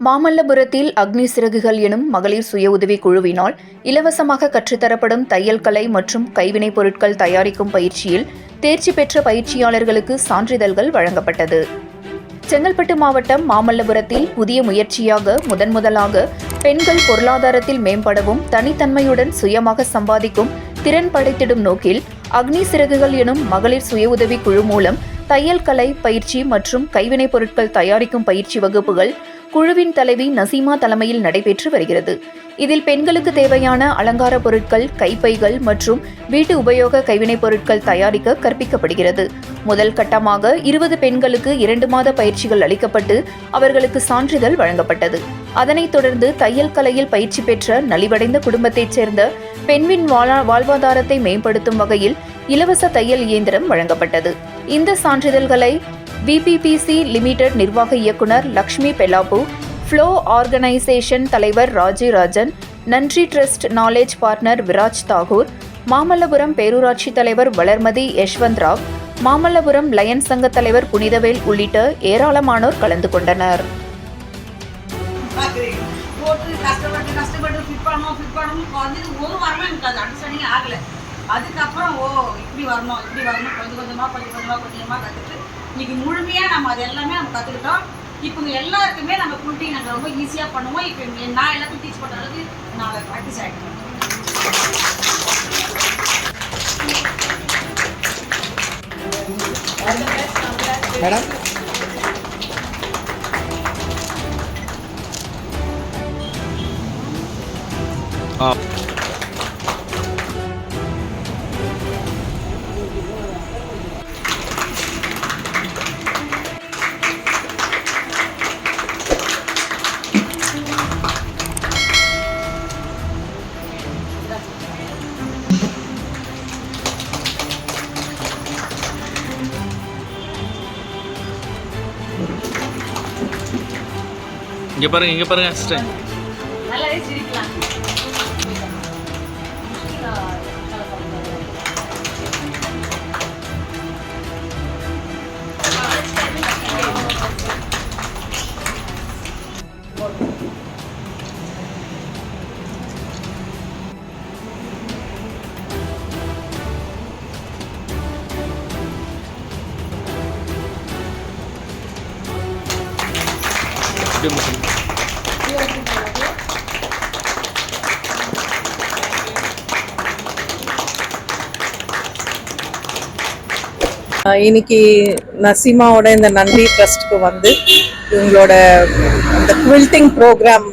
மாமல்லபுரத்தில் அக்னி சிறகுகள் எனும் மகளிர் சுய உதவி குழுவினால் இலவசமாக கற்றுத்தரப்படும் தையல் கலை மற்றும் கைவினைப் பொருட்கள் தயாரிக்கும் பயிற்சியில் தேர்ச்சி பெற்ற பயிற்சியாளர்களுக்கு சான்றிதழ்கள் வழங்கப்பட்டது. செங்கல்பட்டு மாவட்டம் மாமல்லபுரத்தில் புதிய முயற்சியாக முதன் முதலாக பெண்கள் பொருளாதாரத்தில் மேம்படவும் தனித்தன்மையுடன் சுயமாக சம்பாதிக்கும் திறன் படைத்திடும் நோக்கில் அக்னி சிறகுகள் எனும் மகளிர் சுய உதவி குழு மூலம் தையல் கலை பயிற்சி மற்றும் கைவினைப் பொருட்கள் தயாரிக்கும் பயிற்சி வகுப்புகள் குழுவின் தலைவி நசீமா தலைமையில் நடைபெற்று வருகிறது. இதில் பெண்களுக்கு தேவையான அலங்கார பொருட்கள் கைப்பைகள் மற்றும் வீட்டு உபயோக கைவினைப் பொருட்கள் தயாரிக்க கற்பிக்கப்படுகிறது. முதல் கட்டமாக இருபது பெண்களுக்கு இரண்டு மாத பயிற்சிகள் அளிக்கப்பட்டு அவர்களுக்கு சான்றிதழ் வழங்கப்பட்டது. அதனைத் தொடர்ந்து தையல் கலையில் பயிற்சி பெற்ற நலிவடைந்த குடும்பத்தைச் சேர்ந்த பெண்ணின் வாழ்வாதாரத்தை மேம்படுத்தும் வகையில் இலவச தையல் இயந்திரம் வழங்கப்பட்டது. இந்த சான்றிதழ்களை பிபிபிசி லிமிடெட் நிர்வாக இயக்குனர் லக்ஷ்மி பெலாபு ஃப்ளோ ஆர்கனைசேஷன் தலைவர் Rajirajan Nandri trust knowledge partner Viraj Thakur Mamallapuram பேரூராட்சி தலைவர் வளர்மதி யஷ்வந்த் ராவ் மாமல்லபுரம் லயன் சங்க தலைவர் புனிதவேல் உள்ளிட்ட ஏராளமானோர் கலந்து கொண்டனர். போட்டு கஷ்டப்பட்டு கஷ்டப்பட்டு ஃபிட் பண்ணணும் ஃபிட் பண்ணணும் குறைஞ்சது ஒரு வாரமே எனக்கு அது அண்டர்ஸ்டாண்டிங் ஆகலை. அதுக்கப்புறம் ஓ இப்படி வரணும் இப்படி வரணும் கொஞ்சம் கொஞ்சமாக கொஞ்சம் கொஞ்சமாக கொஞ்சமாக கற்றுட்டு இன்னைக்கு முழுமையாக நம்ம அது எல்லாமே நம்ம கற்றுக்கிட்டோம் இப்போ இங்க எல்லாருக்குமே நம்ம குட்டிங் நாங்கள் ரொம்ப ஈஸியாக பண்ணுவோம். இப்போ நான் எல்லாத்தையும் டீச் பண்ணுற அளவுக்கு நான் அதை ப்ராக்டிஸ் ஆகிட்டேன் மேடம் இங்க பாருங்க இங்க பாருங்க சிஸ்டர் நல்லாவே சிரிக்கலாம் இன்னைக்கு நசீமாவோட இந்த நன்றி ட்ரஸ்ட்க்கு வந்து இவங்களோட அந்த குவில்டிங் ப்ரோக்ராம்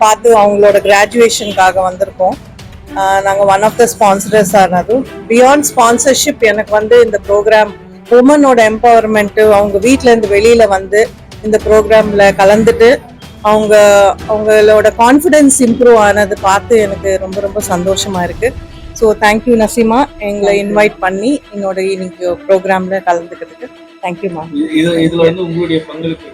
பார்த்து அவங்களோட கிராஜுவேஷனுக்காக வந்திருக்கோம். நாங்கள் ஒன் ஆஃப் த ஸ்பான்சரஸ் ஆனது. பியாண்ட் ஸ்பான்சர்ஷிப் எனக்கு வந்து இந்த ப்ரோக்ராம் உமனோட எம்பவர்மெண்ட்டு அவங்க வீட்டிலேருந்து வெளியில் வந்து இந்த ப்ரோக்ராமில் கலந்துட்டு அவங்க அவங்களோட கான்ஃபிடென்ஸ் இம்ப்ரூவ் ஆனது பார்த்து எனக்கு ரொம்ப ரொம்ப சந்தோஷமாக இருக்குது ஸோ தேங்க்யூ நசீமா எங்களை இன்வைட் பண்ணி என்னோட இன்னைக்கு ப்ரோக்ராம்ல கலந்துக்கிறதுக்கு தேங்க்யூ மேம் இது இதுல வந்து உங்களுடைய பங்களிப்பு.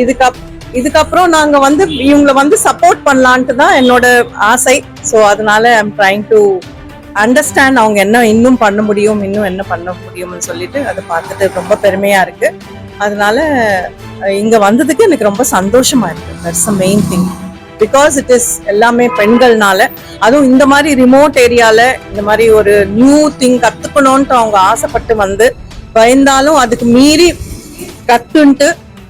இதுக்கப் இதுக்கப்புறம் நாங்க வந்து இவங்களை வந்து சப்போர்ட் பண்ணலான்ட்டு தான் என்னோட ஆசை. ஸோ அதனால ஐம் ட்ரைங் டு அண்டர்ஸ்டாண்ட் அவங்க என்ன இன்னும் பண்ண முடியும் இன்னும் என்ன பண்ண முடியும்னு சொல்லிட்டு அதை பார்த்துட்டு ரொம்ப பெருமையா இருக்கு. அதனால இங்க வந்ததுக்கு எனக்கு ரொம்ப சந்தோஷமா இருக்கு. That's main thing because it is எல்லாமே பெண்கள்னால. அதுவும் இந்த மாதிரி ரிமோட் ஏரியால இந்த மாதிரி ஒரு நியூ திங் கத்துக்கணும்ட்டு அவங்க ஆசைப்பட்டு வந்து பயந்தாலும் அதுக்கு மீறி கத்துன்ட்டு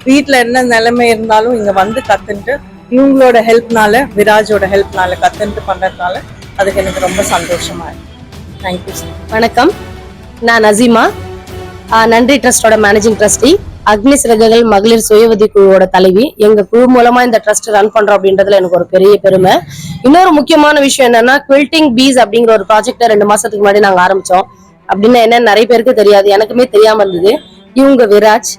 வீட்டில் என்ன நிலைமை இருந்தாலும் இங்க வந்து கத்துன்ட்டு இவங்களோட ஹெல்ப்னால விராஜோட ஹெல்ப்னால கத்துன்ட்டு பண்றதுனால அதுக்கு எனக்கு ரொம்ப சந்தோஷமா இருக்கு. தேங்க்யூ சார் வணக்கம். நான் நசீமா. நன்றி ட்ரஸ்டோட மேனேஜிங் ட்ரஸ்டி அக்னி சிறகுகள் மகளிர் சுய உதவி குழுவோட தலைவி. எங்க குழு மூலமா இந்த ட்ரஸ்ட் ரன் பண்றோம் அப்படின்றதுல எனக்கு ஒரு பெரிய பெருமை. இன்னொரு முக்கியமான விஷயம் என்னன்னா குவில்டிங் பீஸ் அப்படிங்கிற ஒரு ப்ராஜெக்டை ரெண்டு மாசத்துக்கு முன்னாடி நாங்க ஆரம்பிச்சோம். அப்படின்னா என்ன நிறைய பேருக்கு தெரியாது. எனக்குமே தெரியாம இருந்தது. இவங்க Viraj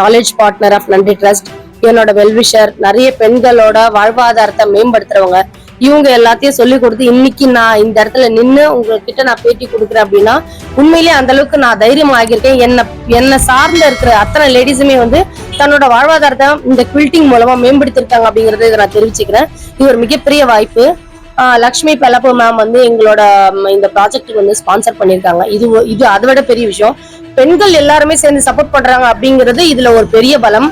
knowledge partner of Nandri trust என்னோட வெல்விஷர் நிறைய பெண்களோட வாழ்வாதாரத்தை மேம்படுத்துறவங்க. இவங்க எல்லாத்தையும் சொல்லி கொடுத்து இன்னைக்கு நான் இந்த இடத்துல நின்று உங்ககிட்ட நான் பேட்டி கொடுக்குறேன் அப்படின்னா உண்மையிலேயே அந்த அளவுக்கு நான் தைரியம் ஆகியிருக்கேன். என்ன என்னை சார்ந்த இருக்கிற அத்தனை லேடிஸுமே வந்து தன்னோட வாழ்வாதாரத்தை இந்த குவில்டிங் மூலமா மேம்படுத்திருக்காங்க அப்படிங்கறத இதை நான் தெரிவிச்சுக்கிறேன். இது ஒரு மிகப்பெரிய வாய்ப்பு. லக்ஷ்மி பெலப்பு மேம் வந்து எங்களோட இந்த ப்ராஜெக்ட்டுக்கு வந்து ஸ்பான்சர் பண்ணியிருக்காங்க. இது இது அதை விட பெரிய விஷயம். பெண்கள் எல்லாருமே சேர்ந்து சப்போர்ட் பண்றாங்க அப்படிங்கிறது இதுல ஒரு பெரிய பலம்.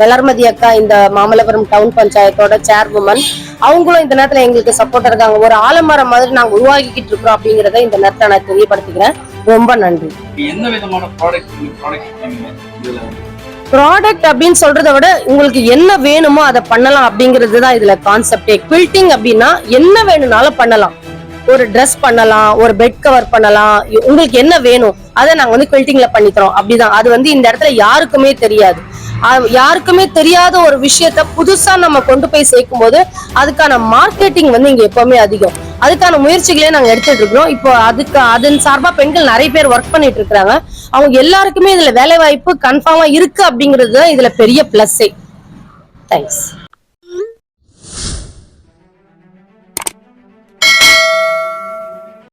வளர்மதி அக்கா இந்த மாமல்லபுரம் டவுன் பஞ்சாயத்தோட சேர்வுமன் அவங்களும் இந்த நேரத்துல எங்களுக்கு சப்போர்ட் இருக்காங்க. ஒரு ஆலமரம் மாதிரி நாங்க உருவாக்கிக்கிட்டு இருக்கிறோம் அப்படிங்கறத இந்த நேரத்துல நான் தெரியப்படுத்திக்கிறேன். ரொம்ப நன்றி. என்ன விதமான ப்ராடக்ட் அப்படின்னு சொல்றதை விட உங்களுக்கு என்ன வேணுமோ அதை பண்ணலாம் அப்படிங்கிறது தான் இதுல கான்செப்டே குவில்டிங் அப்படின்னா என்ன வேணும்னாலும் பண்ணலாம். ஒரு Dress பண்ணலாம் ஒரு பெட் கவர் பண்ணலாம். உங்களுக்கு என்ன வேணும்? அதை நாங்க வந்து குவில்டிங்ல பண்ணி தரோம் அப்படிதான். அது வந்து இந்த இடத்துல யாருக்குமே தெரியாது. யாருக்குமே தெரியாத ஒரு விஷயத்த புதுசா நம்ம கொண்டு போய் சேர்க்கும் போது அதுக்கான மார்க்கெட்டிங் வந்து இங்க எப்பவுமே அதிகம். அதுக்கான முயற்சிகளே நாங்க எடுத்துட்டு இருக்கிறோம். இப்போ அதுக்கு அதன் சார்பா பெண்கள் நிறைய பேர் ஒர்க் பண்ணிட்டு இருக்கிறாங்க. அவங்க எல்லாருக்குமே இதுல வேலை வாய்ப்பு கன்ஃபார்மா இருக்கு அப்படிங்கிறது தான் இதுல பெரிய பிளஸ்ஸே தேங்க்ஸ்